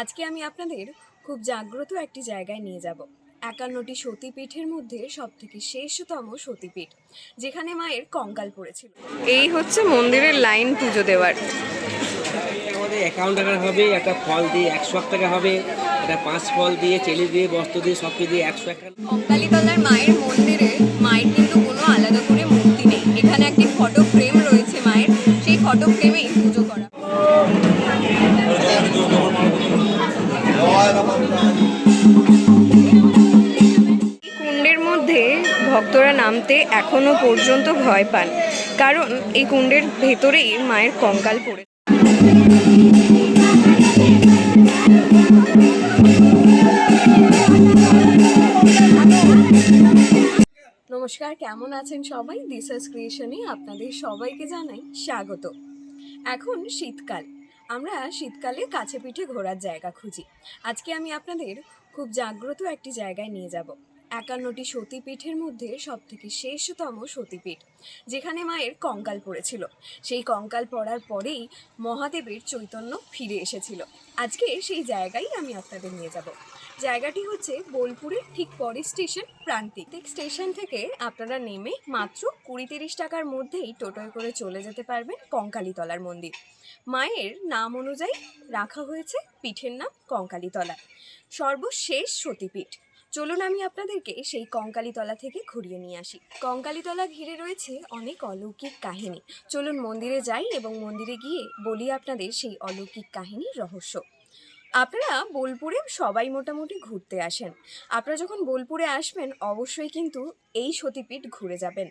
আজকে আমি আপনাদের খুব জাগ্রত একটি জায়গায় নিয়ে যাব। একান্নটি সতীপীঠের মধ্যে সব থেকে শেষতম সতীপীঠ যেখানে মায়ের কঙ্কাল পড়েছিল। এই হচ্ছে মন্দিরের লাইন পুজো দেওয়ার। আমাদের একাউন্ট টাকা হবে একটা ফল দিয়ে একশো এক টাকা হবে একটা পাঁচ ফল দিয়ে চেলি দিয়ে বস্ত্র দিয়ে সব কিছু দিয়ে একশো এক টাকা। কঙ্কালীতলার মায়ের মন্দিরে মায়ের কিন্তু কোনো আলাদা করে মূর্তি নেই। এখানে একটি ফটো ফ্রেম রয়েছে মায়ের। সেই ফটো ফ্রেমেই পুজো ভক্তরা নামতে এখনও পর্যন্ত ভয় পান, কারণ এই কুণ্ডের ভেতরেই মায়ের কঙ্কাল পড়ে। নমস্কার, কেমন আছেন সবাই? দিশাস ক্রিয়েশনে আপনাদের সবাইকে জানাই স্বাগত। এখন শীতকাল। আমরা শীতকালে কাছে পিঠে ঘোরার জায়গা খুঁজি। আজকে আমি আপনাদের খুব জাগ্রত একটি জায়গায় নিয়ে যাব। একান্নটি সতীপীঠের মধ্যে সব থেকে শেষতম সতীপীঠ, যেখানে মায়ের কঙ্কাল পড়েছিল। সেই কঙ্কাল পড়ার পরেই মহাদেবের চৈতন্য ফিরে এসেছিল। আজকে সেই জায়গায় আমি আপনাদের নিয়ে যাব। জায়গাটি হচ্ছে বোলপুরের ঠিক পরে স্টেশন, প্রান্তিক। স্টেশন থেকে আপনারা নেমে মাত্র কুড়ি তিরিশ টাকার মধ্যেই টোটোয় করে চলে যেতে পারবেন কঙ্কালীতলার মন্দির। মায়ের নাম অনুযায়ী রাখা হয়েছে, পিঠের নাম কঙ্কালীতলা। সর্বশেষ সতীপীঠ। চলুন আমি আপনাদেরকে সেই কঙ্কালীতলা থেকে ঘুরিয়ে নিয়ে আসি। কঙ্কালীতলা ঘিরে রয়েছে অনেক অলৌকিক কাহিনী। চলুন মন্দিরে যাই এবং মন্দিরে গিয়ে বলি আপনাদের সেই অলৌকিক কাহিনীর রহস্য। আপনারা বোলপুরে সবাই মোটামুটি ঘুরতে আসেন। আপনারা যখন বোলপুরে আসবেন, অবশ্যই কিন্তু এই সতীপীঠ ঘুরে যাবেন।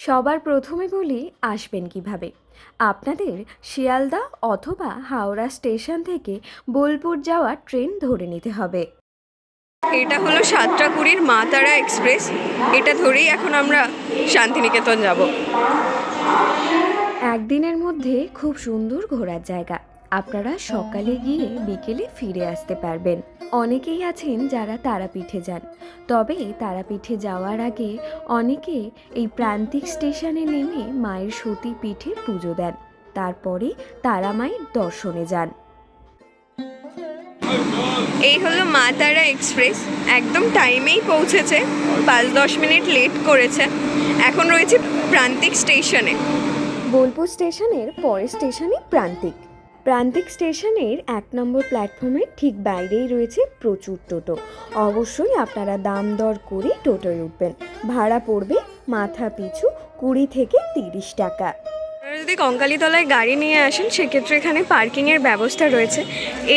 সবার প্রথমে বলি, আসবেন কীভাবে? আপনাদের শিয়ালদা অথবা হাওড়া স্টেশন থেকে বোলপুর যাওয়ার ট্রেন ধরে নিতে হবে। এটা হলো সাতটাকুড়ির মা তারা এক্সপ্রেস। এটা ধরেই এখন আমরা শান্তিনিকেতন যাব। একদিনের মধ্যে খুব সুন্দর ঘোরার জায়গা। আপনারা সকালে গিয়ে বিকেলে ফিরে আসতে পারবেন। অনেকেই আছেন যারা তারাপীঠে যান। তবে তারাপীঠে যাওয়ার আগে অনেকে এই প্রান্তিক স্টেশনে নেমে মায়ের সতী পিঠে পুজো দেন। তারপরে তারা মায়ের দর্শনে যান। এই হলো মা তারা এক্সপ্রেস। একদম টাইমেই পৌঁছেছে। পাঁচ দশ মিনিট লেট করেছে। এখন রয়েছে প্রান্তিক স্টেশনে। বোলপুর স্টেশনের পরের স্টেশনই প্রান্তিক। প্রান্তিক স্টেশনের এক নম্বর প্ল্যাটফর্মের ঠিক বাইরেই রয়েছে প্রচুর টোটো। অবশ্যই আপনারা দাম দর করে টোটোয় উঠবেন। ভাড়া পড়বে মাথা পিছু কুড়ি থেকে তিরিশ টাকা। যদি কঙ্কালীতলায় গাড়ি নিয়ে আসেন, সেক্ষেত্রে এখানে পার্কিংয়ের ব্যবস্থা রয়েছে।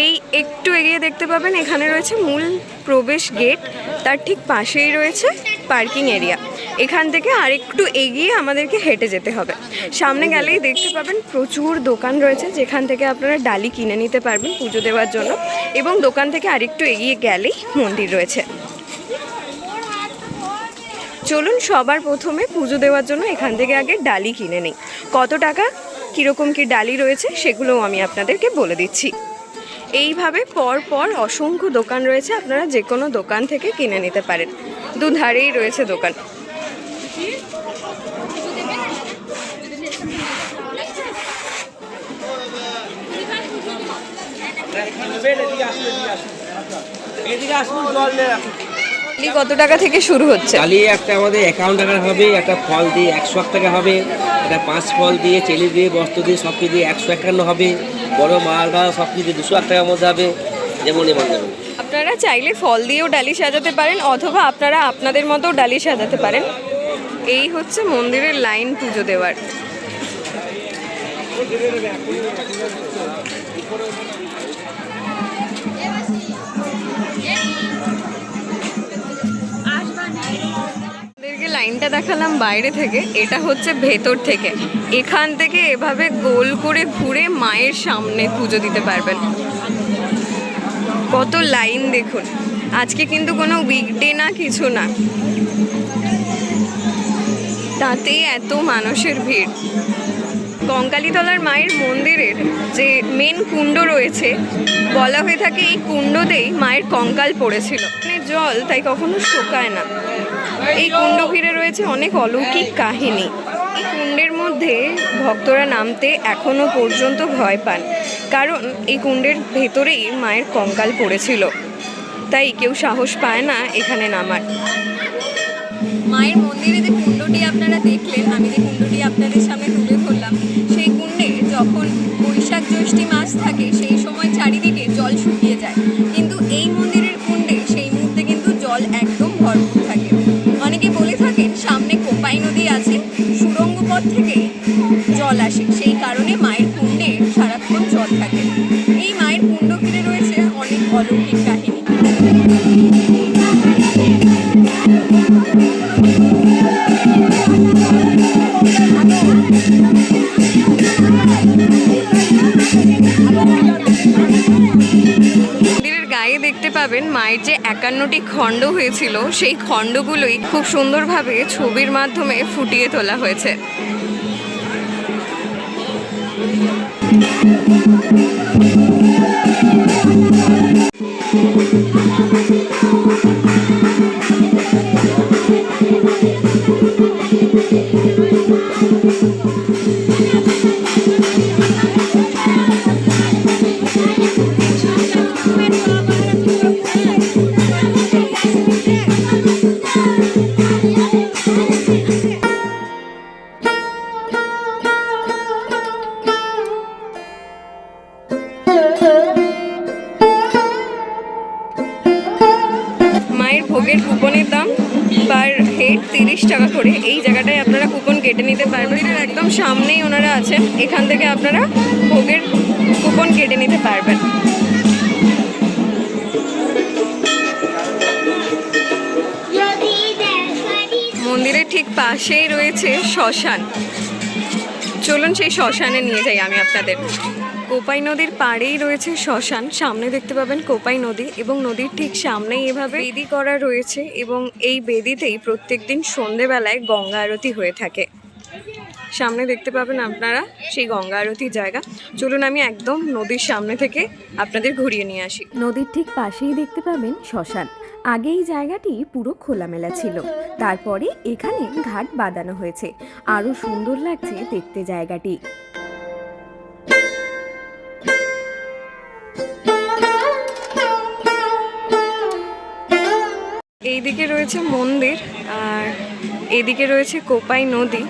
এই একটু এগিয়ে দেখতে পাবেন, এখানে রয়েছে মূল প্রবেশ গেট। তার ঠিক পাশেই রয়েছে পার্কিং এরিয়া। এখান থেকে আরেকটু এগিয়ে আমাদেরকে হেঁটে যেতে হবে। সামনে গেলেই দেখতে পাবেন, প্রচুর দোকান রয়েছে, যেখান থেকে আপনারা ডালি কিনে নিতে পারবেন পুজো দেওয়ার জন্য। এবং দোকান থেকে আরেকটু এগিয়ে গেলেই মন্দির রয়েছে। চলুন সবার প্রথমে পুজো দেওয়ার জন্য এখান থেকে আগে ডালি কিনে নিই। কত টাকা? কীরকম কি ডালি রয়েছে সেগুলোও আমি আপনাদেরকে বলে দিচ্ছি। এইভাবে পর পর অসংখ্য দোকান রয়েছে, আপনারা যে কোনো দোকান থেকে কিনে নিতে পারেন। দুধারেই রয়েছে দোকান। এদিকে আসুন, জল নিয়ে রাখুন কত টাকা থেকে শুরু হচ্ছে? চালিয়ে একটা আমাদের অ্যাকাউন্ট টাকা হবে একটা ফল দিয়ে একশো এক টাকা হবে একটা পাঁচ ফল দিয়ে চেলি দিয়ে বস্ত্র দিয়ে সব কিছু দিয়ে একশো একান্ন হবে বড় মাল বা সব কিছু দুশো এক টাকার মধ্যে হবে যেমন এমন যাবে আপনারা চাইলে ফল দিয়েও ডালি সাজাতে পারেন অথবা আপনারা আপনাদের মতো ডালি সাজাতে পারেন। এই হচ্ছে মন্দিরের লাইন পুজো দেওয়ার। লাইনটা দেখালাম বাইরে থেকে, এটা হচ্ছে ভেতর থেকে। এখান থেকে এভাবে গোল করে ঘুরে মায়ের সামনে পুজো দিতে পারবেন। কত লাইন দেখুন। আজকে কিন্তু কোনো উইকডে না, কিছু না। তাতেই এত মানুষের ভিড়। কঙ্কালীতলার মায়ের মন্দিরের যে মেন কুণ্ড রয়েছে, বলা হয়ে থাকে এই কুণ্ডতেই মায়ের কঙ্কাল পড়েছিল। এখানে জল তাই কখনো শোকায় না। এই কুণ্ড ঘিরে রয়েছে অনেক অলৌকিক কাহিনী। এই কুণ্ডের মধ্যে ভক্তরা নামতে এখনও পর্যন্ত ভয় পান। কারণ এই কুণ্ডের ভেতরেই মায়ের কঙ্কাল পড়েছিল। তাই কেউ সাহস পায় না এখানে নামার। মায়ের মন্দিরে যে কুণ্ডটি আপনারা দেখলেন, আমি যে কুণ্ডটি আপনাদের সামনে তুলে ধরলাম, সেই কুণ্ডে যখন বৈশাখ জ্যৈষ্ঠী মাস থাকে, সেই সময় চারিদিকে জল শুকিয়ে যায়। দেখতে মায়ের যে একান্নটি খণ্ড হয়েছিল, সেই খণ্ডগুলোই খুব সুন্দরভাবে ছবির মাধ্যমে ফুটিয়ে তোলা হয়েছে। মায়ের পার হেড তিরিশ টাকা করে, এই জায়গাটায় আপনারা কুপন কেটে নিতে পারবেন। মন্দিরের একদম সামনেই ওনারা আছেন, এখান থেকে আপনারা ভোগের কুপন কেটে নিতে পারবেন। মন্দিরের ঠিক পাশেই রয়েছে শ্মশান। চলুন সেই শ্মশানে নিয়ে যাই আমি আপনাদের। কোপাই নদীর পাড়েই রয়েছে শ্মশান। সামনে দেখতে পাবেন কোপাই নদী এবং নদীর ঠিক সামনেই এভাবে বেদি করা রয়েছে এবং এই বেদিতেই প্রত্যেক দিন সন্ধেবেলায় গঙ্গা আরতি হয়ে থাকে। সামনে দেখতে পাবেন আপনারা সেই গঙ্গা আরতির জায়গা। চলুন আমি একদম নদীর সামনে থেকে আপনাদের ঘুরিয়ে নিয়ে আসি। নদীর ঠিক পাশেই দেখতে পাবেন শ্মশান। আগে এই জায়গাটি পুরো খোলামেলা ছিল। তারপরে এখানে ঘাট বাঁধানো হয়েছে। আরও সুন্দর লাগছে দেখতে জায়গাটি। এইদিকে রয়েছে মন্দির আর এদিকে রয়েছে কোপাই নদী।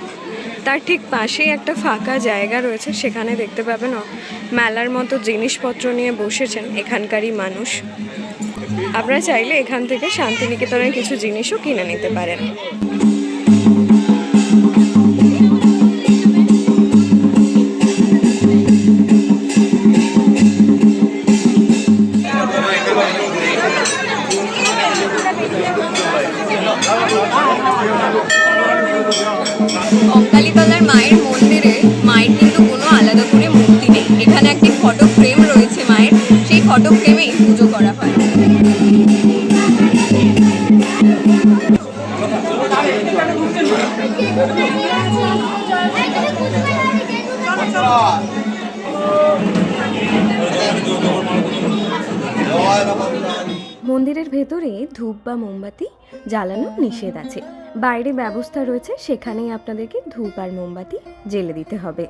তার ঠিক পাশেই একটা ফাঁকা জায়গা রয়েছে, সেখানে দেখতে পাবেন মেলার মতো জিনিসপত্র নিয়ে বসেছেন এখানকারই মানুষ। আপনারা চাইলে এখান থেকে শান্তিনিকেতনের কিছু জিনিসও কিনে নিতে পারেন। কঙ্কালীতলার মায়ের মন্দিরে মায়ের কিন্তু কোনো আলাদা করে মূর্তি নেই। এখানে একটি ফটো ফ্রেম রয়েছে মায়ের, সেই ফটো ফ্রেমেই পুজো করা হয়। মন্দিরের ভেতরে ধূপ বা মোমবাতি জ্বালানো নিষেধ আছে। বাইরে ব্যবস্থা রয়েছে, সেখানেই আপনাদেরকে ধূপ আর মোমবাতি জেলে দিতে হবে।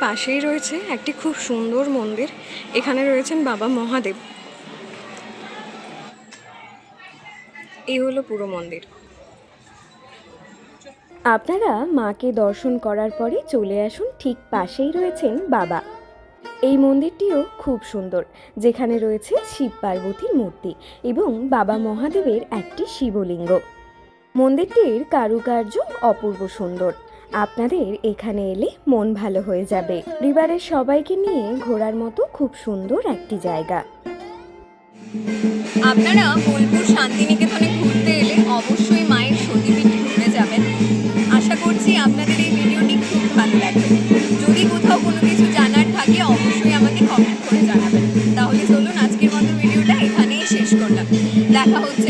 পাশেই রয়েছে একটি খুব সুন্দর মন্দির। এখানে রয়েছেন বাবা মহাদেব। এই হলো পুরো মন্দির। আপনারা মাকে দর্শন করার পরে চলে আসুন ঠিক পাশেই রয়েছেন বাবা। এই মন্দিরটিও খুব সুন্দর, যেখানে রয়েছে শিব পার্বতীর মূর্তি এবং বাবা মহাদেবের একটি শিবলিঙ্গ। মন্দিরটির কারুকার্য অপূর্ব সুন্দর। আপনাদের এখানে এলে মন ভালো হয়ে যাবে। পরিবারের সবাইকে নিয়ে ঘোরার মতো খুব সুন্দর একটি জায়গা। আপনারা বোলপুর শান্তিনিকেতনে ঘুরতে এলে অবশ্যই মায়ের সতীপীঠ ঘুরে যাবেন। আশা করছি আপনাদের এই ভিডিওটি খুব ভালো লাগবে। যদি কোথাও কোনো কিছু জানার থাকে, অবশ্যই আমাকে কমেন্ট করে জানাবেন। তাহলে চলুন আজকের মতো ভিডিওটা এখানেই শেষ করলাম। দেখা হচ্ছে